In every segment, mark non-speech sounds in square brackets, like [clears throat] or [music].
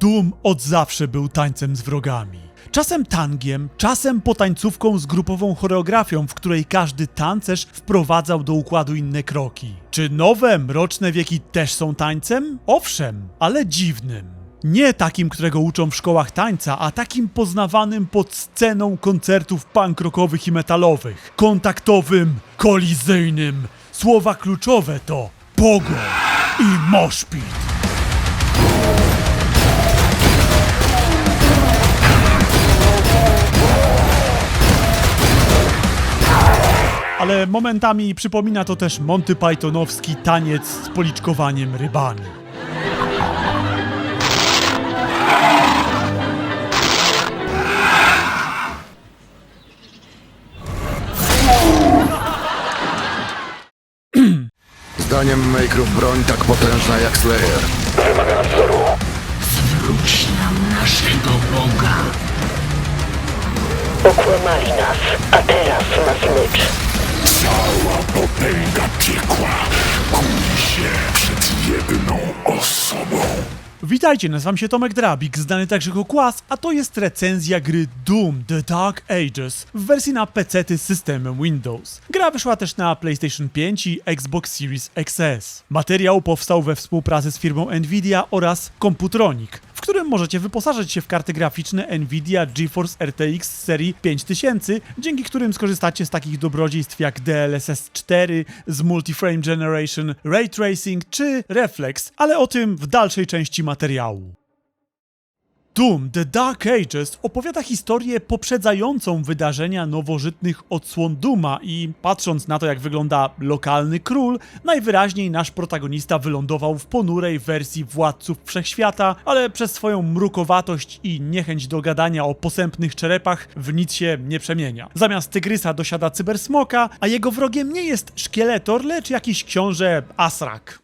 Doom od zawsze był tańcem z wrogami. Czasem tangiem, czasem potańcówką z grupową choreografią, w której każdy tancerz wprowadzał do układu inne kroki. Czy nowe, mroczne wieki też są tańcem? Owszem, ale dziwnym. Nie takim, którego uczą w szkołach tańca, a takim poznawanym pod sceną koncertów punk rockowych i metalowych. Kontaktowym, kolizyjnym. Słowa kluczowe to pogo i moshpit. Ale momentami przypomina to też Monty Pythonowski taniec z policzkowaniem rybami. Zdaniem Makerów broń tak potężna jak Slayer. Wróć nam naszego Boga. Okłamali nas, a teraz nas mycz. Cała potęga piekła kuli się przed jedną osobą. Witajcie, nazywam się Tomek Drabik, znany także jako Kłas, a to jest recenzja gry Doom The Dark Ages w wersji na PC z systemem Windows. Gra wyszła też na PlayStation 5 i Xbox Series XS. Materiał powstał we współpracy z firmą Nvidia oraz Computronic, w którym możecie wyposażyć się w karty graficzne Nvidia GeForce RTX z serii 5000, dzięki którym skorzystacie z takich dobrodziejstw jak DLSS 4, z Multiframe Generation, Ray Tracing czy Reflex, ale o tym w dalszej części materiału. Doom The Dark Ages opowiada historię poprzedzającą wydarzenia nowożytnych odsłon Duma i patrząc na to jak wygląda lokalny król, najwyraźniej nasz protagonista wylądował w ponurej wersji Władców Wszechświata, ale przez swoją mrukowatość i niechęć do gadania o posępnych czerepach w nic się nie przemienia. Zamiast tygrysa dosiada cybersmoka, a jego wrogiem nie jest szkieletor, lecz jakiś książę Asrak.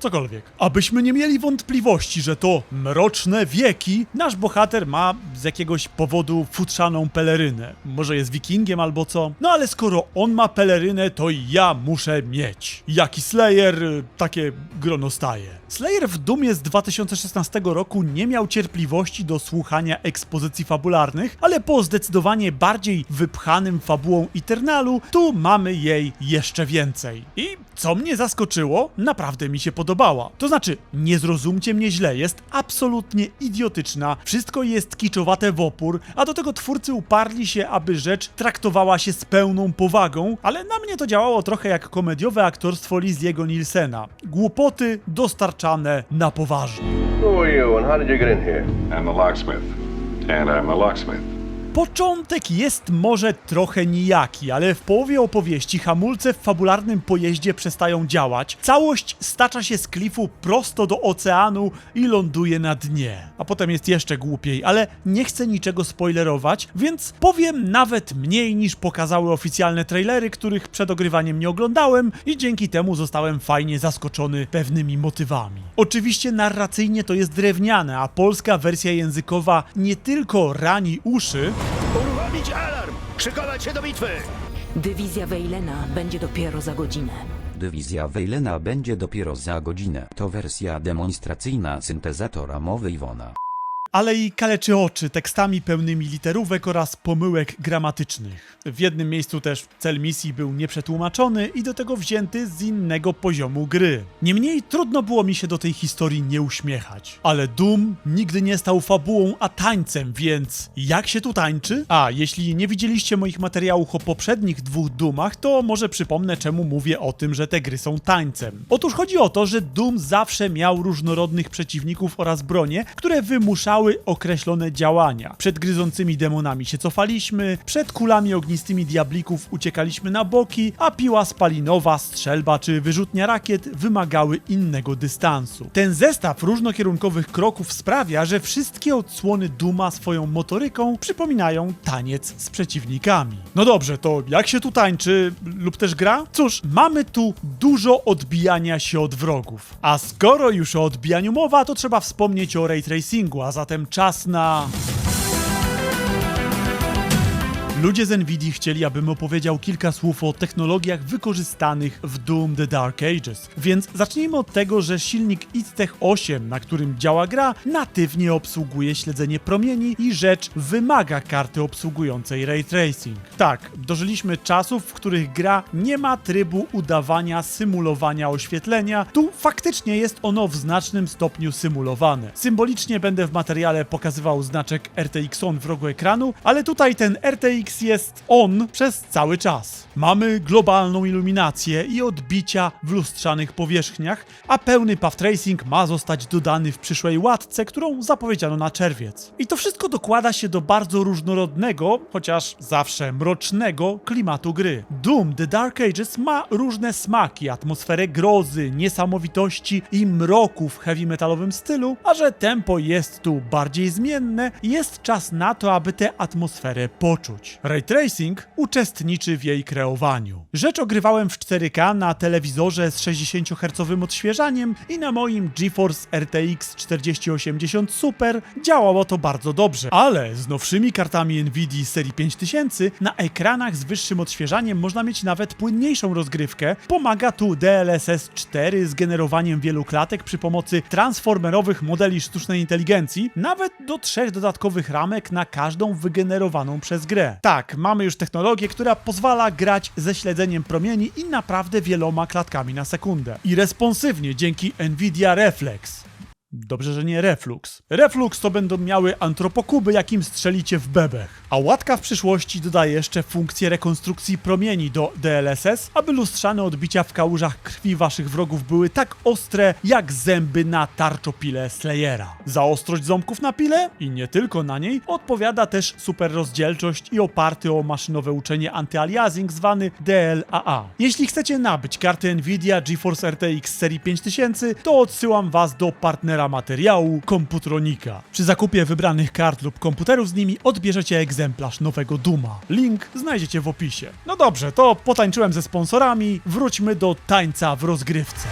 Cokolwiek. Abyśmy nie mieli wątpliwości, że to mroczne wieki, nasz bohater ma z jakiegoś powodu futrzaną pelerynę. Może jest wikingiem albo co? No ale skoro on ma pelerynę, to ja muszę mieć. Jaki Slayer, takie grono staje. Slayer w Dumie z 2016 roku nie miał cierpliwości do słuchania ekspozycji fabularnych, ale po zdecydowanie bardziej wypchanym fabułą Eternalu, tu mamy jej jeszcze więcej. I co mnie zaskoczyło, naprawdę mi się podobała. To znaczy, nie zrozumcie mnie źle, jest absolutnie idiotyczna, wszystko jest kiczowate w opór, a do tego twórcy uparli się, aby rzecz traktowała się z pełną powagą, ale na mnie to działało trochę jak komediowe aktorstwo Liziego Nielsena. Głupoty dostarczane na poważnie. Who are you and how did you get in here? I'm the locksmith. And I'm a locksmith. Początek jest może trochę nijaki, ale w połowie opowieści hamulce w fabularnym pojeździe przestają działać, całość stacza się z klifu prosto do oceanu i ląduje na dnie. A potem jest jeszcze głupiej, ale nie chcę niczego spoilerować, więc powiem nawet mniej niż pokazały oficjalne trailery, których przed ogrywaniem nie oglądałem i dzięki temu zostałem fajnie zaskoczony pewnymi motywami. Oczywiście narracyjnie to jest drewniane, a polska wersja językowa nie tylko rani uszy, Uruchomić alarm! Szykować się do bitwy! Dywizja Wejlena będzie dopiero za godzinę. Dywizja Wejlena będzie dopiero za godzinę. To wersja demonstracyjna syntezatora mowy Iwona. Ale i kaleczy oczy tekstami pełnymi literówek oraz pomyłek gramatycznych. W jednym miejscu też cel misji był nieprzetłumaczony i do tego wzięty z innego poziomu gry. Niemniej trudno było mi się do tej historii nie uśmiechać. Ale Doom nigdy nie stał fabułą, a tańcem, więc jak się tu tańczy? A, jeśli nie widzieliście moich materiałów o poprzednich dwóch Doomach, to może przypomnę czemu mówię o tym, że te gry są tańcem. Otóż chodzi o to, że Doom zawsze miał różnorodnych przeciwników oraz bronie, które wymuszały określone działania. Przed gryzącymi demonami się cofaliśmy, przed kulami ognistymi diablików uciekaliśmy na boki, a piła spalinowa, strzelba czy wyrzutnia rakiet wymagały innego dystansu. Ten zestaw różnokierunkowych kroków sprawia, że wszystkie odsłony Duma swoją motoryką przypominają taniec z przeciwnikami. No dobrze, to jak się tu tańczy lub też gra? Cóż, mamy tu dużo odbijania się od wrogów. A skoro już o odbijaniu mowa, to trzeba wspomnieć o ray tracingu, a zatem czas na Ludzie z Nvidia chcieli, abym opowiedział kilka słów o technologiach wykorzystanych w Doom The Dark Ages. Więc zacznijmy od tego, że silnik Idtech 8, na którym działa gra, natywnie obsługuje śledzenie promieni i rzecz wymaga karty obsługującej ray tracing. Tak, dożyliśmy czasów, w których gra nie ma trybu udawania symulowania oświetlenia. Tu faktycznie jest ono w znacznym stopniu symulowane. Symbolicznie będę w materiale pokazywał znaczek RTX on w rogu ekranu, ale tutaj ten RTX jest on przez cały czas. Mamy globalną iluminację i odbicia w lustrzanych powierzchniach, a pełny path tracing ma zostać dodany w przyszłej łatce, którą zapowiedziano na czerwiec. I to wszystko dokłada się do bardzo różnorodnego, chociaż zawsze mrocznego klimatu gry. Doom The Dark Ages ma różne smaki, atmosferę grozy, niesamowitości i mroku w heavy metalowym stylu, a że tempo jest tu bardziej zmienne, jest czas na to, aby tę atmosferę poczuć. Ray Tracing uczestniczy w jej kreowaniu. Rzecz ogrywałem w 4K na telewizorze z 60 Hz odświeżaniem i na moim GeForce RTX 4080 Super działało to bardzo dobrze, ale z nowszymi kartami Nvidia serii 5000 na ekranach z wyższym odświeżaniem można mieć nawet płynniejszą rozgrywkę. Pomaga tu DLSS 4 z generowaniem wielu klatek przy pomocy transformerowych modeli sztucznej inteligencji, nawet do trzech dodatkowych ramek na każdą wygenerowaną przez grę. Tak, mamy już technologię, która pozwala grać ze śledzeniem promieni i naprawdę wieloma klatkami na sekundę. I responsywnie dzięki Nvidia Reflex. Dobrze, że nie Reflux. Reflux to będą miały antropokuby, jakim strzelicie w bebech. A łatka w przyszłości dodaje jeszcze funkcję rekonstrukcji promieni do DLSS, aby lustrzane odbicia w kałużach krwi waszych wrogów były tak ostre, jak zęby na tarczopile Slayera. Za ostrość ząbków na pile i nie tylko na niej odpowiada też super rozdzielczość i oparty o maszynowe uczenie antyaliasing zwany DLAA. Jeśli chcecie nabyć kartę Nvidia GeForce RTX serii 5000, to odsyłam was do partnera materiału Komputronika. Przy zakupie wybranych kart lub komputerów z nimi odbierzecie egzemplarz nowego Duma. Link znajdziecie w opisie. No dobrze, to potańczyłem ze sponsorami, wróćmy do tańca w rozgrywce.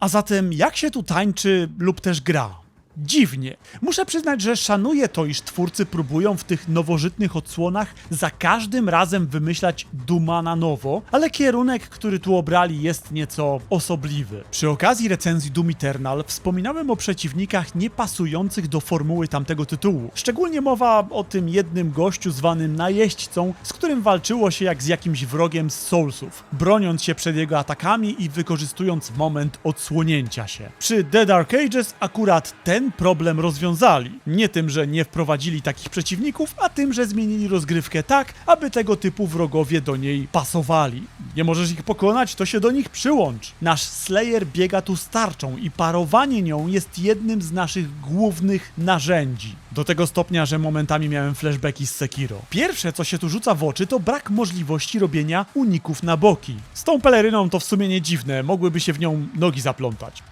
A zatem jak się tu tańczy lub też gra? Dziwnie. Muszę przyznać, że szanuję to, iż twórcy próbują w tych nowożytnych odsłonach za każdym razem wymyślać duma na nowo, ale kierunek, który tu obrali jest nieco osobliwy. Przy okazji recenzji Doom Eternal wspominałem o przeciwnikach niepasujących do formuły tamtego tytułu. Szczególnie mowa o tym jednym gościu zwanym najeźdźcą, z którym walczyło się jak z jakimś wrogiem z Soulsów, broniąc się przed jego atakami i wykorzystując moment odsłonięcia się. Przy The Dark Ages akurat ten problem rozwiązali. Nie tym, że nie wprowadzili takich przeciwników, a tym, że zmienili rozgrywkę tak, aby tego typu wrogowie do niej pasowali. Nie możesz ich pokonać, to się do nich przyłącz. Nasz Slayer biega tu z tarczą i parowanie nią jest jednym z naszych głównych narzędzi. Do tego stopnia, że momentami miałem flashbacki z Sekiro. Pierwsze, co się tu rzuca w oczy, to brak możliwości robienia uników na boki. Z tą peleryną to w sumie nie dziwne, mogłyby się w nią nogi zaplątać.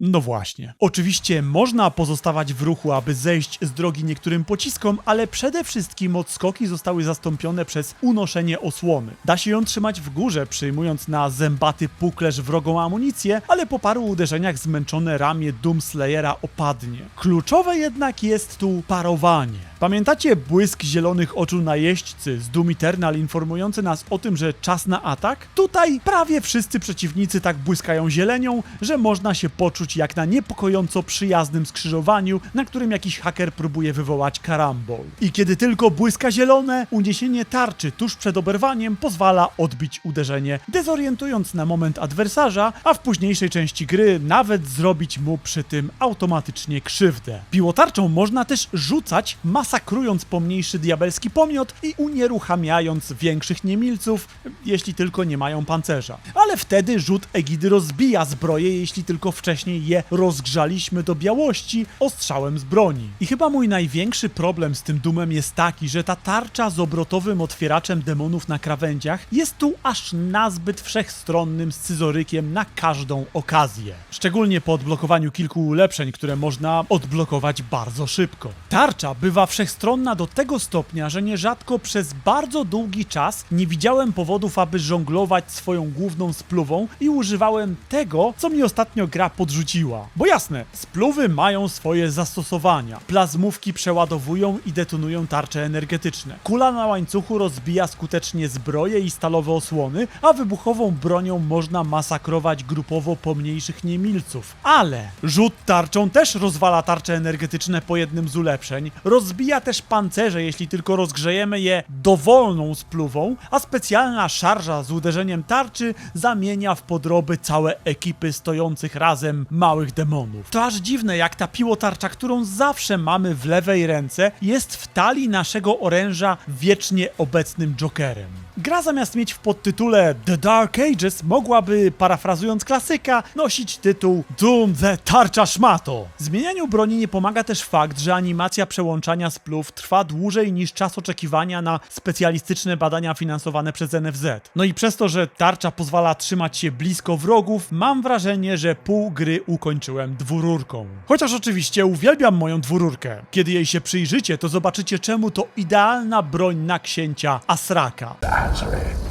No właśnie. Oczywiście można pozostawać w ruchu, aby zejść z drogi niektórym pociskom, ale przede wszystkim odskoki zostały zastąpione przez unoszenie osłony. Da się ją trzymać w górze, przyjmując na zębaty puklerz wrogą amunicję, ale po paru uderzeniach zmęczone ramię Doomslayera opadnie. Kluczowe jednak jest tu parowanie. Pamiętacie błysk zielonych oczu najeźdźcy z Doom Eternal informujący nas o tym, że czas na atak? Tutaj prawie wszyscy przeciwnicy tak błyskają zielenią, że można się poczuć jak na niepokojąco przyjaznym skrzyżowaniu, na którym jakiś haker próbuje wywołać karambol. I kiedy tylko błyska zielone, uniesienie tarczy tuż przed oberwaniem pozwala odbić uderzenie, dezorientując na moment adwersarza, a w późniejszej części gry nawet zrobić mu przy tym automatycznie krzywdę. Piłotarczą można też rzucać, masakrując pomniejszy diabelski pomiot i unieruchamiając większych niemilców, jeśli tylko nie mają pancerza. Ale wtedy rzut Egidy rozbija zbroję, jeśli tylko wcześniej je rozgrzaliśmy do białości ostrzałem z broni. I chyba mój największy problem z tym dumem jest taki, że ta tarcza z obrotowym otwieraczem demonów na krawędziach jest tu aż nazbyt wszechstronnym scyzorykiem na każdą okazję. Szczególnie po odblokowaniu kilku ulepszeń, które można odblokować bardzo szybko. Tarcza bywa wszechstronna do tego stopnia, że nierzadko przez bardzo długi czas nie widziałem powodów, aby żonglować swoją główną spluwą i używałem tego, co mi ostatnio gra podrzuciła. Bo jasne, spluwy mają swoje zastosowania. Plazmówki przeładowują i detonują tarcze energetyczne. Kula na łańcuchu rozbija skutecznie zbroje i stalowe osłony, a wybuchową bronią można masakrować grupowo pomniejszych niemilców. Ale rzut tarczą też rozwala tarcze energetyczne po jednym z ulepszeń. Rozbija też pancerze, jeśli tylko rozgrzejemy je dowolną spluwą, a specjalna szarża z uderzeniem tarczy zamienia w podroby całe ekipy stojących razem małych demonów. To aż dziwne, jak ta piłotarcza, którą zawsze mamy w lewej ręce, jest w talii naszego oręża wiecznie obecnym Jokerem. Gra zamiast mieć w podtytule The Dark Ages mogłaby, parafrazując klasyka, nosić tytuł Doom the Tarcza Szmato. Zmienianiu broni nie pomaga też fakt, że animacja przełączania spluw trwa dłużej niż czas oczekiwania na specjalistyczne badania finansowane przez NFZ. No i przez to, że tarcza pozwala trzymać się blisko wrogów, mam wrażenie, że pół gry ukończyłem dwururką. Chociaż oczywiście uwielbiam moją dwururkę. Kiedy jej się przyjrzycie, to zobaczycie czemu to idealna broń na księcia Asraka. Nazareth.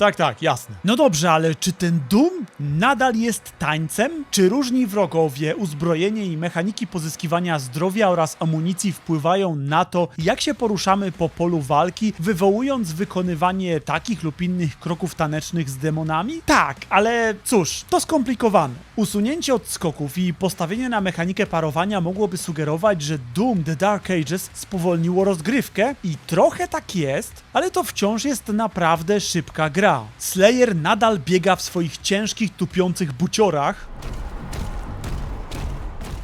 Tak, tak, jasne. No dobrze, ale czy ten Doom nadal jest tańcem? Czy różni wrogowie, uzbrojenie i mechaniki pozyskiwania zdrowia oraz amunicji wpływają na to, jak się poruszamy po polu walki, wywołując wykonywanie takich lub innych kroków tanecznych z demonami? Tak, ale cóż, to skomplikowane. Usunięcie odskoków i postawienie na mechanikę parowania mogłoby sugerować, że Doom The Dark Ages spowolniło rozgrywkę i trochę tak jest, ale to wciąż jest naprawdę szybka gra. Slayer nadal biega w swoich ciężkich, tupiących buciorach,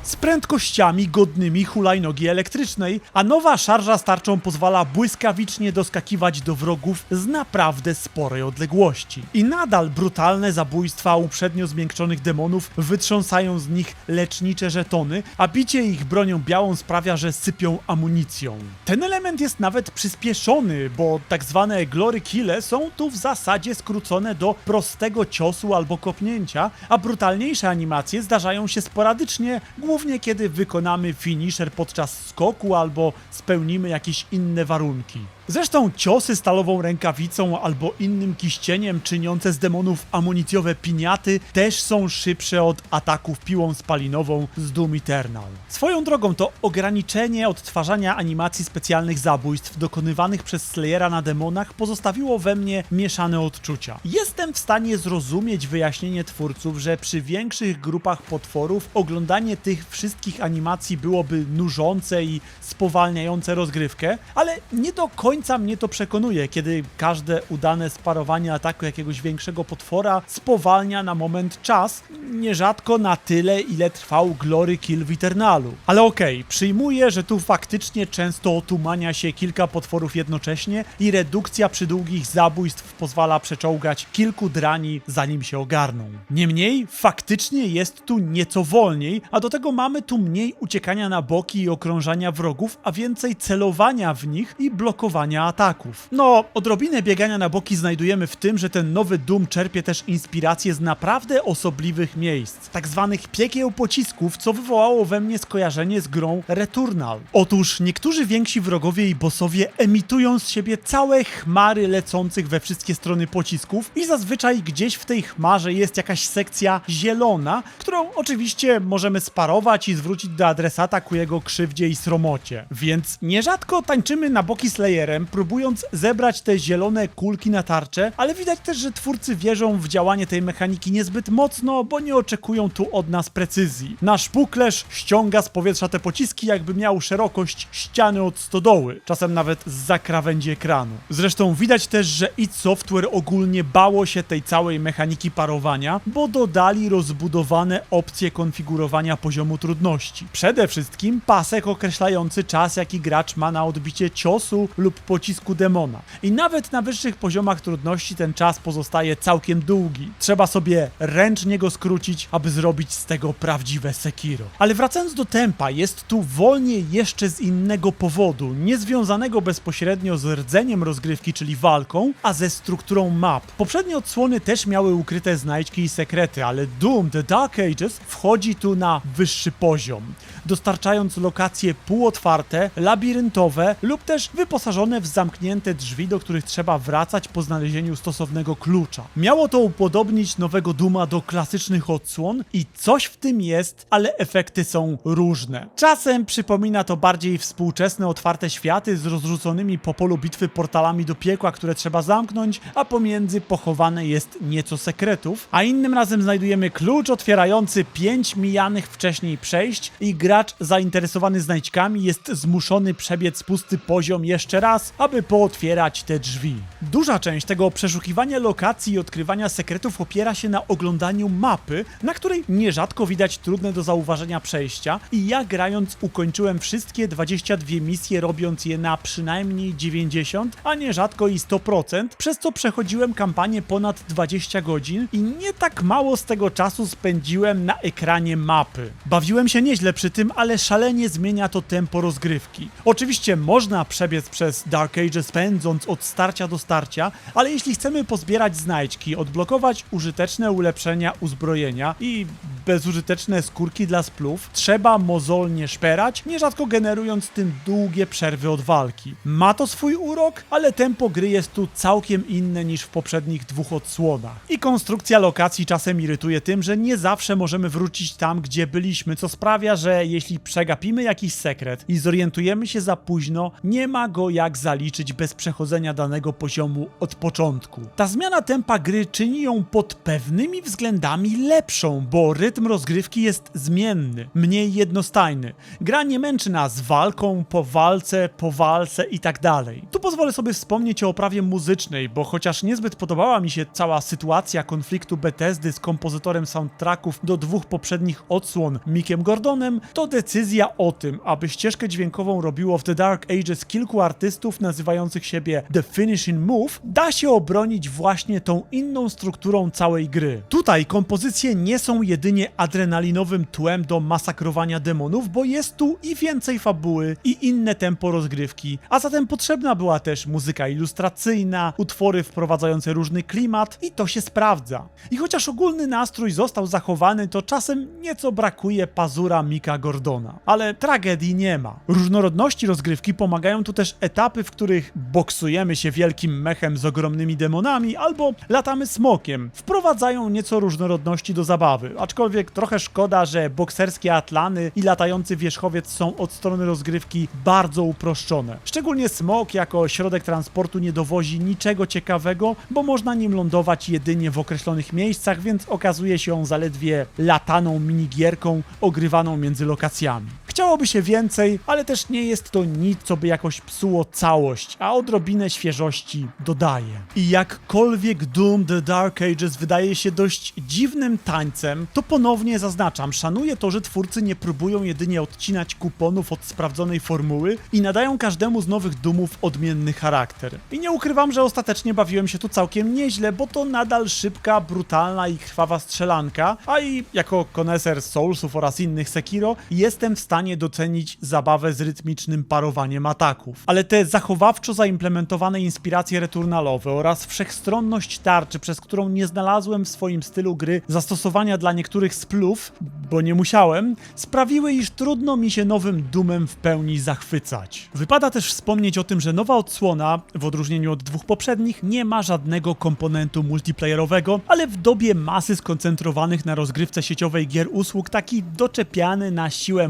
z prędkościami godnymi hulajnogi elektrycznej, a nowa szarża z tarczą pozwala błyskawicznie doskakiwać do wrogów z naprawdę sporej odległości. I nadal brutalne zabójstwa uprzednio zmiękczonych demonów wytrząsają z nich lecznicze żetony, a bicie ich bronią białą sprawia, że sypią amunicją. Ten element jest nawet przyspieszony, bo tak zwane glory kille są tu w zasadzie skrócone do prostego ciosu albo kopnięcia, a brutalniejsze animacje zdarzają się sporadycznie, głównie kiedy wykonamy finisher podczas skoku albo spełnimy jakieś inne warunki. Zresztą ciosy stalową rękawicą albo innym kiścieniem czyniące z demonów amunicjowe piniaty też są szybsze od ataków piłą spalinową z Doom Eternal. Swoją drogą to ograniczenie odtwarzania animacji specjalnych zabójstw dokonywanych przez Slayera na demonach pozostawiło we mnie mieszane odczucia. Jestem w stanie zrozumieć wyjaśnienie twórców, że przy większych grupach potworów oglądanie tych wszystkich animacji byłoby nużące i spowalniające rozgrywkę, ale nie do końca mnie to przekonuje, kiedy każde udane sparowanie ataku jakiegoś większego potwora spowalnia na moment czas, nierzadko na tyle, ile trwał Glory Kill w Eternalu. Ale okej, przyjmuję, że tu faktycznie często otumania się kilka potworów jednocześnie i redukcja przy długich zabójstw pozwala przeczołgać kilku drani, zanim się ogarną. Niemniej, faktycznie jest tu nieco wolniej, a do tego mamy tu mniej uciekania na boki i okrążania wrogów, a więcej celowania w nich i blokowania ataków. No, odrobinę biegania na boki znajdujemy w tym, że ten nowy Doom czerpie też inspirację z naprawdę osobliwych miejsc, tak zwanych piekieł pocisków, co wywołało we mnie skojarzenie z grą Returnal. Otóż niektórzy więksi wrogowie i bossowie emitują z siebie całe chmary lecących we wszystkie strony pocisków i zazwyczaj gdzieś w tej chmarze jest jakaś sekcja zielona, którą oczywiście możemy sparować i zwrócić do adresata ku jego krzywdzie i sromocie. Więc nierzadko tańczymy na boki Slayerem, próbując zebrać te zielone kulki na tarczę, ale widać też, że twórcy wierzą w działanie tej mechaniki niezbyt mocno, bo nie oczekują tu od nas precyzji. Nasz puklerz ściąga z powietrza te pociski, jakby miał szerokość ściany od stodoły, czasem nawet z zakrawędzi ekranu. Zresztą widać też, że id Software ogólnie bało się tej całej mechaniki parowania, bo dodali rozbudowane opcje konfigurowania poziomu trudności. Przede wszystkim pasek określający czas, jaki gracz ma na odbicie ciosu lub pocisku demona. I nawet na wyższych poziomach trudności ten czas pozostaje całkiem długi. Trzeba sobie ręcznie go skrócić, aby zrobić z tego prawdziwe Sekiro. Ale wracając do tempa, jest tu wolniej jeszcze z innego powodu, niezwiązanego bezpośrednio z rdzeniem rozgrywki, czyli walką, a ze strukturą map. Poprzednie odsłony też miały ukryte znajdźki i sekrety, ale Doom The Dark Ages wchodzi tu na wyższy poziom, dostarczając lokacje półotwarte, labiryntowe lub też wyposażone w zamknięte drzwi, do których trzeba wracać po znalezieniu stosownego klucza. Miało to upodobnić nowego Duma do klasycznych odsłon i coś w tym jest, ale efekty są różne. Czasem przypomina to bardziej współczesne otwarte światy z rozrzuconymi po polu bitwy portalami do piekła, które trzeba zamknąć, a pomiędzy pochowane jest nieco sekretów, a innym razem znajdujemy klucz otwierający pięć mijanych wcześniej przejść i gracz zainteresowany znajdźkami jest zmuszony przebiec pusty poziom jeszcze raz, aby pootwierać te drzwi. Duża część tego przeszukiwania lokacji i odkrywania sekretów opiera się na oglądaniu mapy, na której nierzadko widać trudne do zauważenia przejścia i ja grając ukończyłem wszystkie 22 misje robiąc je na przynajmniej 90, a nierzadko i 100%, przez co przechodziłem kampanię ponad 20 godzin i nie tak mało z tego czasu spędziłem na ekranie mapy. Bawiłem się nieźle przy tym, ale szalenie zmienia to tempo rozgrywki. Oczywiście można przebiec przez Dark Ages pędząc od starcia do starcia, ale jeśli chcemy pozbierać znajdźki, odblokować użyteczne ulepszenia uzbrojenia i bezużyteczne skórki dla splów, trzeba mozolnie szperać, nierzadko generując tym długie przerwy od walki. Ma to swój urok, ale tempo gry jest tu całkiem inne niż w poprzednich dwóch odsłonach. I konstrukcja lokacji czasem irytuje tym, że nie zawsze możemy wrócić tam, gdzie byliśmy, co sprawia, że jeśli przegapimy jakiś sekret i zorientujemy się za późno, nie ma go jak zaliczyć bez przechodzenia danego poziomu od początku. Ta zmiana tempa gry czyni ją pod pewnymi względami lepszą, bo rytm rozgrywki jest zmienny, mniej jednostajny. Gra nie męczy nas walką po walce, po walce i tak dalej. Tu pozwolę sobie wspomnieć o oprawie muzycznej, bo chociaż niezbyt podobała mi się cała sytuacja konfliktu Bethesdy z kompozytorem soundtracków do dwóch poprzednich odsłon Mickiem Gordonem, to decyzja o tym, aby ścieżkę dźwiękową robiło w The Dark Ages kilku artystów nazywających siebie The Finishing Move, da się obronić właśnie tą inną strukturą całej gry. Tutaj kompozycje nie są jedynie adrenalinowym tłem do masakrowania demonów, bo jest tu i więcej fabuły, i inne tempo rozgrywki, a zatem potrzebna była też muzyka ilustracyjna, utwory wprowadzające różny klimat i to się sprawdza. I chociaż ogólny nastrój został zachowany, to czasem nieco brakuje pazura Mika Gordona. Ale tragedii nie ma. Różnorodności rozgrywki pomagają tu też etapy, w których boksujemy się wielkim mechem z ogromnymi demonami albo latamy smokiem. Wprowadzają nieco różnorodności do zabawy, aczkolwiek trochę szkoda, że bokserskie atlany i latający wierzchowiec są od strony rozgrywki bardzo uproszczone. Szczególnie smok jako środek transportu nie dowozi niczego ciekawego, bo można nim lądować jedynie w określonych miejscach, więc okazuje się on zaledwie lataną minigierką ogrywaną między lokacjami. Chciałoby się więcej, ale też nie jest to nic, co by jakoś psuło całość, a odrobinę świeżości dodaje. I jakkolwiek Doom The Dark Ages wydaje się dość dziwnym tańcem, to ponownie zaznaczam, szanuję to, że twórcy nie próbują jedynie odcinać kuponów od sprawdzonej formuły i nadają każdemu z nowych Doomów odmienny charakter. I nie ukrywam, że ostatecznie bawiłem się tu całkiem nieźle, bo to nadal szybka, brutalna i krwawa strzelanka, a i jako koneser Soulsów oraz innych Sekiro jestem w stanie docenić zabawę z rytmicznym parowaniem ataków. Ale te zachowawczo zaimplementowane inspiracje returnalowe oraz wszechstronność tarczy, przez którą nie znalazłem w swoim stylu gry zastosowania dla niektórych splów, bo nie musiałem, sprawiły, iż trudno mi się nowym Doomem w pełni zachwycać. Wypada też wspomnieć o tym, że nowa odsłona, w odróżnieniu od dwóch poprzednich, nie ma żadnego komponentu multiplayerowego, ale w dobie masy skoncentrowanych na rozgrywce sieciowej gier usług, taki doczepiany na siłę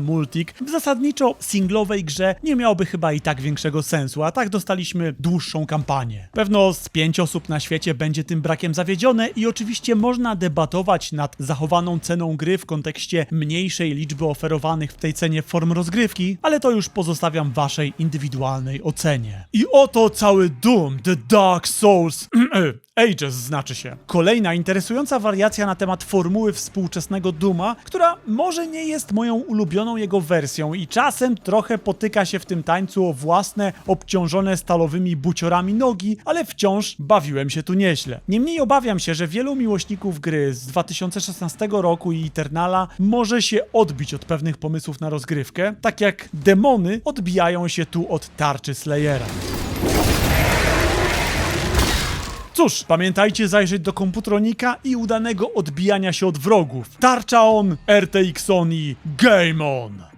w zasadniczo singlowej grze nie miałoby chyba i tak większego sensu, a tak dostaliśmy dłuższą kampanię. Pewno z pięć osób na świecie będzie tym brakiem zawiedzione i oczywiście można debatować nad zachowaną ceną gry w kontekście mniejszej liczby oferowanych w tej cenie form rozgrywki, ale to już pozostawiam waszej indywidualnej ocenie. I oto cały Doom, The Dark Souls, [clears throat] Ages znaczy się. Kolejna interesująca wariacja na temat formuły współczesnego Duma, która może nie jest moją ulubioną jego wersją, wersją i czasem trochę potyka się w tym tańcu o własne, obciążone stalowymi buciorami nogi, ale wciąż bawiłem się tu nieźle. Niemniej obawiam się, że wielu miłośników gry z 2016 roku i Eternala może się odbić od pewnych pomysłów na rozgrywkę, tak jak demony odbijają się tu od tarczy Slayera. Cóż, pamiętajcie zajrzeć do komputronika i udanego odbijania się od wrogów. Tarcza on, RTX on i game on!